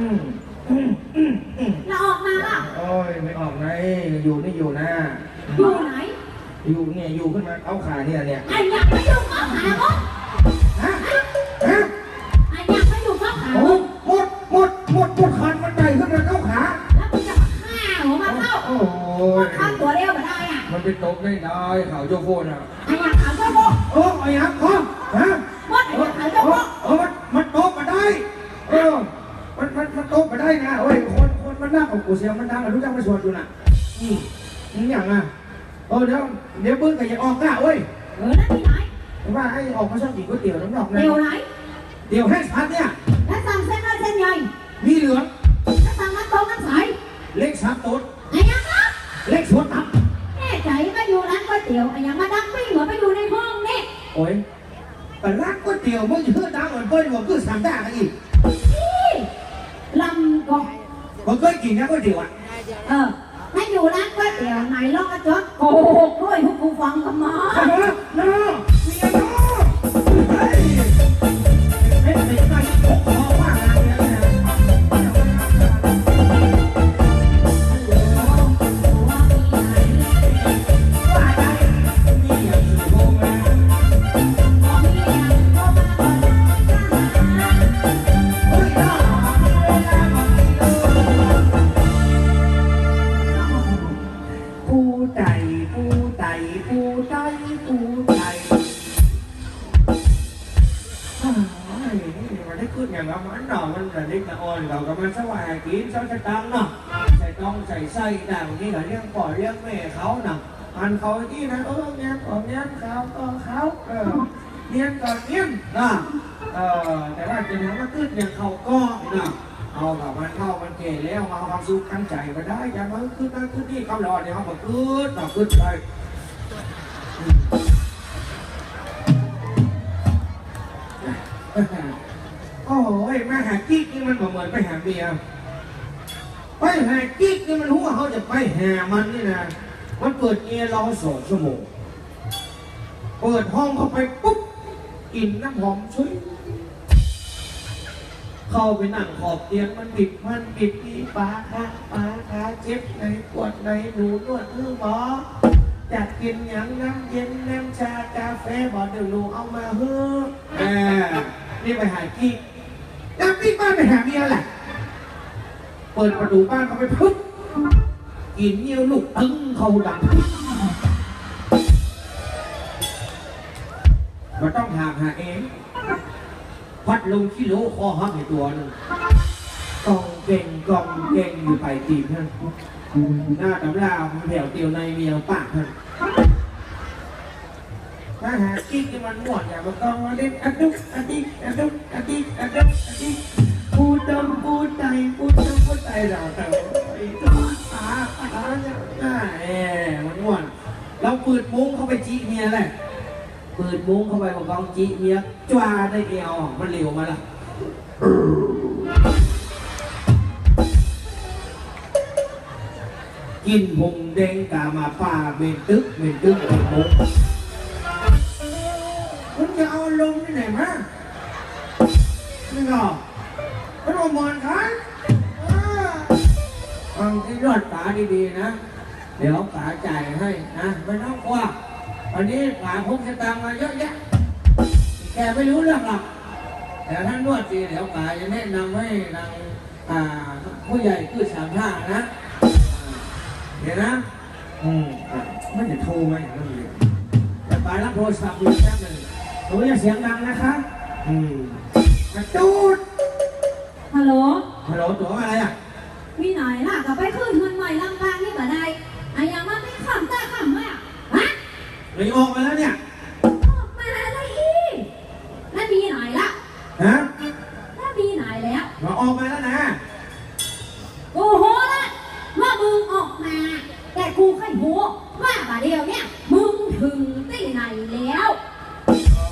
อืมอืมอืมอืมเราออกมาล่ะ โอ้ยไม่ออกไงอยู่นี่อยู่นะอยู่ไหนอยู่เนี่ยอยู่ขึ้นมาเอาขาเนี่ยเนี่ยไอ้ยังไม่อยู่ข้อหามึงฮะฮะไอ้ยังไม่อยู่ข้อหาโอ้มึงหมดหมดหมดหมดคันมันไดขึ้นมาเข้าขาแล้วมึงจะมาฆ่าหัวมาเข้าโอ้ยข้าตัวเร็วมาได้อะมันเป็นตกได้ได้ข่าวโจโฟนอะไอ้ยังขาวเจ้าโบโอ้ไอ้ยักษ์พ่อฮะไอ้ยังขาวเจ้าโบ เออมันมันโตมาได้ เออ มันมัน มันโตมาได้นะเฮ้ยคนคนมันนั่งกับกูเสียงมันดังอะรู้จักมันสวดอยู่น่ะอืมนี่อย่างอะเออเดี๋ยวเดี๋ยวเบิ้งก็อย่าออกหน้าเว้ยเออนั่นที่ไหนว่าไอ้ออกมาชอบกินก๋วยเตี๋ยวน้ำดอกนะเดี๋ยวไหนเดี๋ยวให้ชัดเนี่ยแล้วสั่งเส้นน้อยเส้นใหญ่มีเหลืองแล้วสั่งน้ำตรงน้ำใสเล็กชัดต๊ดไอ้ยังนะเล็กสวนตับแน่ใจมาอยู่ร้านก๋วยเตี๋ยวไอ้ยังมาดังปิ้งเหมือนไปอยู่ในห้องนี่โอ้ยแต่ร้านก๋วยเตี๋ยวมึงจะเพื่อดังเหมือนเปิ้ลบอกคือสามด่ากันอีกนี่ ลำกองผมเคยกินนะก๋วยเตี๋ยวอะเออให้อยู่ร้านก๋วยเตี๋ยวไหนลองกระจกโกหกด้วยพวกกูฟังกันมาเออเนาะเมียเนา ผู้ใจผู้ใจผู้ใจผู้ใจอ้าวมันได้ขึ้นอย่างนั้นมันหน่อมันแต่เล็กแต่อ่อนเราก็มันสวายกินเช้าจะตังเนาะใส่ต้องใส่ไส้ด่างนี่ก็เลี้ยงป่อเลี้ยงแม่เขาเนาะอันเขาที่นะเออเนี้ยก่อนเนี้ยเขาก็เขาเออเนี้ยก่อนเนี้ยนะเออแต่ว่าจะยังมาขึ้นอย่างเขาก็เนาะ เอาแบบมันเข้ามันเก่แล้วเอาความสุขตั้งใจมาได้อย่ามาขึ้นนั่นขึ้นนี่เขารอดเนี่ยเขาบอกขึ้นต่อขึ้นไปโอ้ยมาหากิ๊กนี่มันเหมือนไปหาเมียไปหากิ๊กนี่มันรู้ว่าเขาจะไปหามันนี่นะมันเปิดเอร์รอสองชั่วโมงเปิดห้องเข้าไปปุ๊บกลิ่นน้ำหอมชุย เข้าไปนั่งขอบเตียงมันบิดมันบิดที่ปาขาปาขาเจ็บไหนปวดไหนหนูนวดมือหมออยากกินอย่างน้ำเย็นน้ำชากาแฟบอกเดี๋ยวลูกเอามาเฮ้อแหมนี่ไปหากิ๊กแล้วปิ๊กบ้านไปหาเมียแหละเปิดประตูบ้านเขาไปพึ่งกินเยี่ยวลูกตึ้งเขาดังมันต้องหาหาเอง พัดลมที่โลคอหักในตัวหนึงกองเก่งกองเก่งอยู่ไปตีบท่านหน้าตำรามันแผวเตียวในเมียปากท่านถ้าหากิ๊กมันหมดอย่ามันต้องมาเล่นอัดดุกอัดดิกอัดุกอะดิก มุ้งเข้าไปบอกกองจีเมียจ้าได้เอวมันเร็วมาละกินพุงเด้งกามาป่าเมนตึกเมนตึกเมนมุ้งคุณจะเอาลงที่ไหนมานี่ก็พระมอนครับฟังที่รอดป๋าดีๆนะ เดี๋ยวป๋าจ่ายให้นะไม่ต้องกลัว วันนี้ป๋าพกสตางค์มาเยอะแยะแกไม่รู้เรื่องหรอกแต่ท่านนวดดีเดี๋ยวป๋าจะแนะนำให้นางอ่าผู้ใหญ่คือสามท่านะอ่าเดี๋ยวนะอืมอะไม่จะโทรมาอย่างนั้นเลยแต่ป๋ารับโทรศัพท์อยู่แป๊บหนึงหนูอย่าเสียงดังนะคะอืมกระจูดฮัลโหลฮัลโหลตัวอะไรอะ มีไหนล่ะก็ไปขึ้น หนีออกมาแล้วเนี่ยออกมาเลยอีแล้วมีไหนล่ะฮะแล้วมีไหนแล้วมาออกมาแล้วนะโอ้โหละว่ามึงออกมา แต่กูแค่โหว่าบาเดียวเนี่ยมึงถึงที่ไหนแล้ว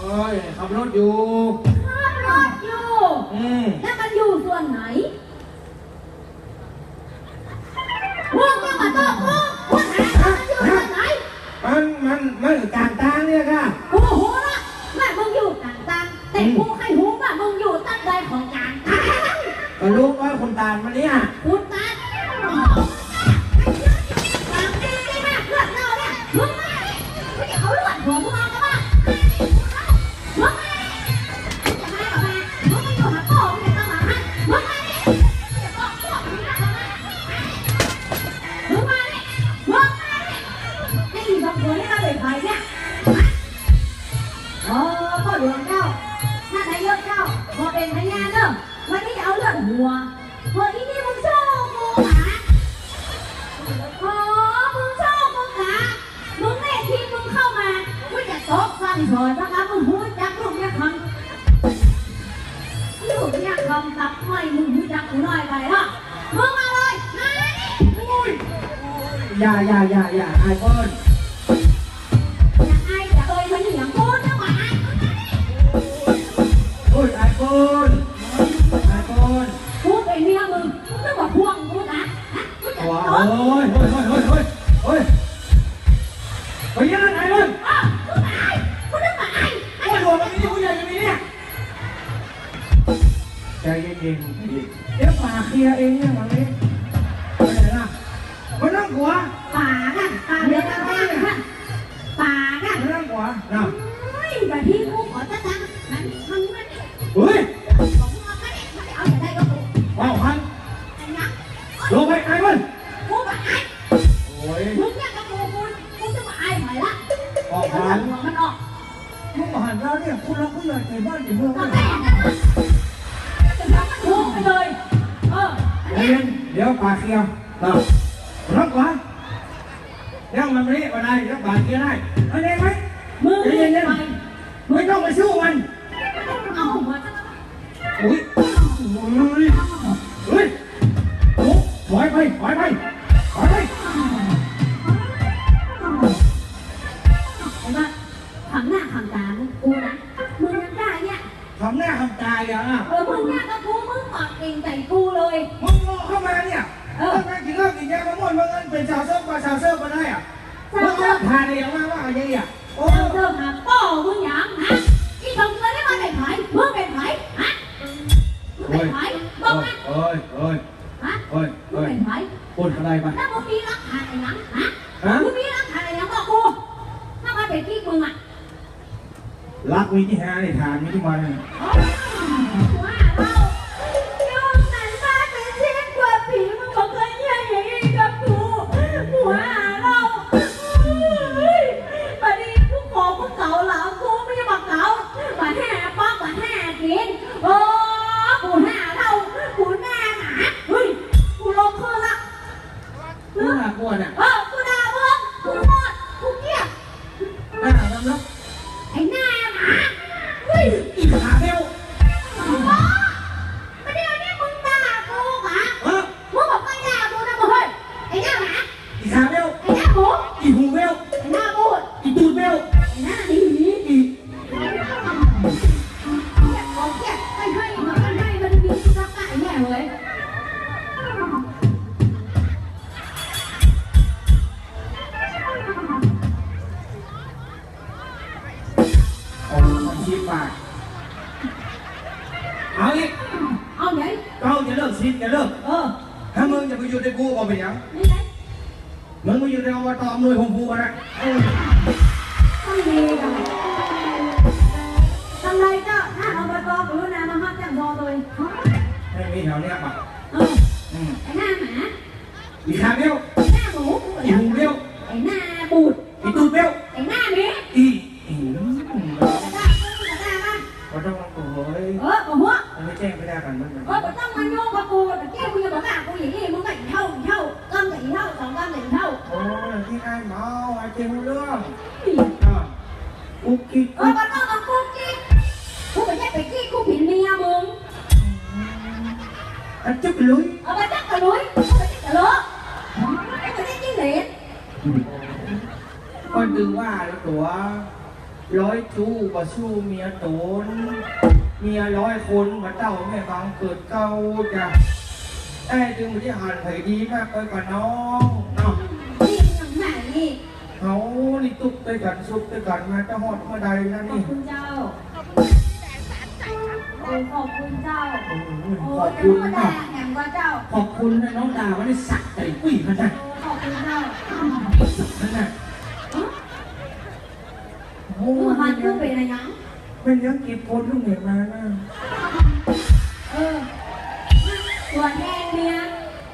โอ้ยขับรถอยู่ขับรถอยู่อืมแล้วมันอยู่ส่วนไหนมึงยังมาตอ เอาเลือดหัวมึงมากันบ้างมึงมาดิมึงจะมากับมามึงไม่อยู่หาพ่อมึงจะต้องมาให้งมาดิจะบอกพ่อมึงนะมึงมาดิมึงมาดิไอ้สองคนนี่เราเป็นใครเนี่ยโอ้พ่อหลวงเจ้าท่านนายกเจ้าพอเป็นพยานเด้อวันนี้เอาเลือดหัวเฮ้ยนี่ ตกสั่งสอนนะคะมึงหูจักลูกเนี่ยคำลูกเนี่ยคำตับไม่มึงหูจักกูหน่อยไปละมึงมาเลยมาดิอย่าอย่าอย่าอย่าไอ้เปิ้ลอย่าไอ้อย่าเอ่ยมันเหนียงกูนะหมาโอ้ยไอ้เปิ้ลไอ้เปิ้ลกูเป็นเมียมึงมึงต้องมาพ่วงกูนะฮะมึงจะว้าตโอ้กยเฮ้ยเฮ้ยเฮ้ยเฮ้ยเฮ้ยไปยัง ใจเย็นๆเดี๋ยวป่าเคลียร์เองเนี่ยวันนี้ไปไหนล่ะมานั่งหัวป่ากันป่าเดินมากันป่ากันมานั่งหัวนะ เฮ้ยแบบพี่กูขอจะตังมันมึง ยวเดี๋ยวป่าเคลียร์ต่อรับก่อนเดี๋ยวมันนี้วันไหนเดี๋ยวป่าเคลียร์ได้เข้าใจไหมมึงนี่ไปไม่ต้องไปสู้มันเอาหัวจะอุ้ยอุ้ยเฮ้ยโอ้ถอยไปถอยไปถอยไป เจ้าเจ้าหาป้อมึงหยังฮะอีสองคนนี้มาเป็นไผมึงเป็นไผฮะมึงเป็นไผบอกมาเอ้ยเอ้ยฮะเอ้ยมึงเอ้ยเป็นไผพูดอะไรไปถ้ามึงมีรักฐานอะไรยังฮะฮะมึงมีรักฐานอะไรยังบอกกูถ้ามาเป็นที่มึงอะรักมีที่หาในฐานมีที่มันว่ กูหนักกว่าน่ะเออกูด่ามึงกูหมดกูเกลียดหน้าทำแล้วไอ้หน้าหมาเฮ้ยอีขาเบลพ่อประเดี๋ยวนี้มึงด่ากูเหรอเออมึงบอกไม่ด่ากูนะมึงเฮ้ยไอ้หน้าหมาอีขาเบลไอ้หน้าหมูอีหูเบลไอ้หน้า มันชี้ปากเอาอีก เอาไหนเก้าจะเลิกชิดจะเลิก เออถ้ามึงจะไปอยู่ในกูก็เป็นยังนี่ไงมึงไปอยู่ในอบตหน่วยหงพูกันนะเออต้องมีกันทำไรก็ถ้าเอาไปกองกับลูกนามาห้ามจังบอเลยไม่มีแถวเนี้ยป่ะเอออืมไอ้หน้าหมาอีขาเบลไอ้หน้าหมูอีหูเบลไอ้หน้าบูดอีตูดเบลไที่ไอ้เมาไอ้เจ้าเรื่องอีอะกุ๊กกิ๊กเออมันต้องมากูกี้กูไม่ใช่ไปกี้กูผิดเมียมึงอันจุ๊บลุยเอาไปจักกระลุยกูไปจักกระเลอะกูไปจักจิ้งเหลนก็ดึงว่าแล้วตัวร้อยจู้ก็สู้เมียโตนเมียร้อยคนมาเต้าแม่บางเกิดเก้าจ้ะไอ้ดึงที่หันไผดีมากไปกว่าน้องเนาะนี่ยังไหนนี่ เขานี่ตุกไปกันซุกไปกันมาจะหอดมาใดนะขอนี่ขอบคุณเจ้า ขอบคุณเจ้าขอบคุณแอย่างเจ้า ขอบคุณนะน้องดาวไม่ได้สักใจปุ้ยขนาดขอบคุณเจ้าสักขนาดโอ้ผู้ยหันขึ้นไปในหยังเป็นยังกีบคนสลูกเหนือมานะ เออตัวแห้งเมีย